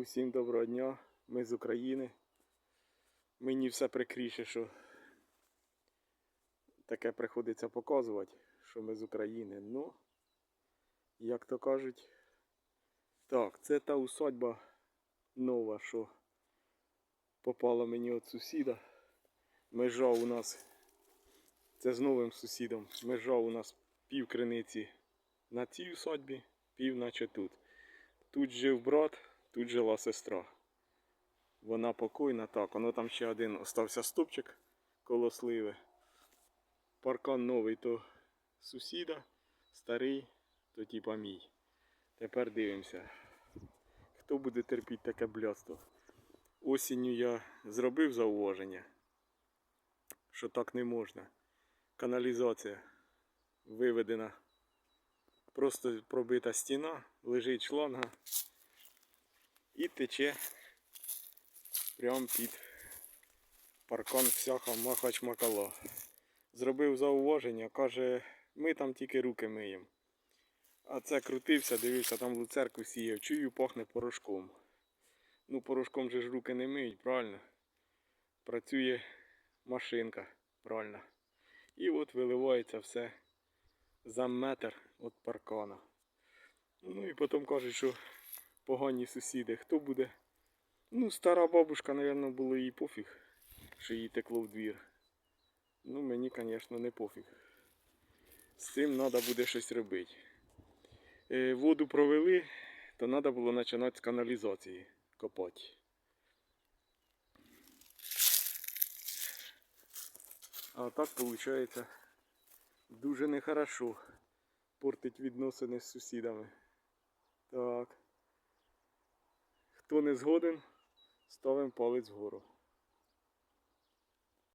Усім доброго дня, ми з України. Мені все прикріше, що таке приходиться показувати, що ми з України. Ну, як то кажуть, так, це та усадьба нова, що попала мені від сусіда. Межа у нас, це з новим сусідом, межа у нас пів криниці на цій усадьбі, пів наче тут. Тут жив брат, тут жила сестра. Вона покойна, так, воно там ще один остався стопчик коло. Паркан новий то сусіда, старий, то типа мій. Тепер дивимося. Хто буде терпіти таке блядство? Осінню я зробив зауваження, що так не можна. Каналізація виведена. Просто пробита стіна, лежить шланга і тече прямо під паркан всяха махач макала. Зробив зауваження, каже, ми там тільки руки миємо. А це крутився, дивився, там луцерку сіяв, чую, пахне порошком. Ну, порошком же ж руки не миють, правильно? Працює машинка, правильно. І от виливається все за метр від паркана. Ну і потім кажуть, що погані сусіди. Хто буде? Ну, стара бабушка, мабуть, було їй пофіг, що їй текло в двір. Ну, мені, звісно, не пофіг. З цим треба буде щось робити. Е, воду провели, то треба було починати з каналізації копати. А так виходить дуже нехорошо. Портить відносини з сусідами. Так. Хто не згоден, ставимо палець вгору.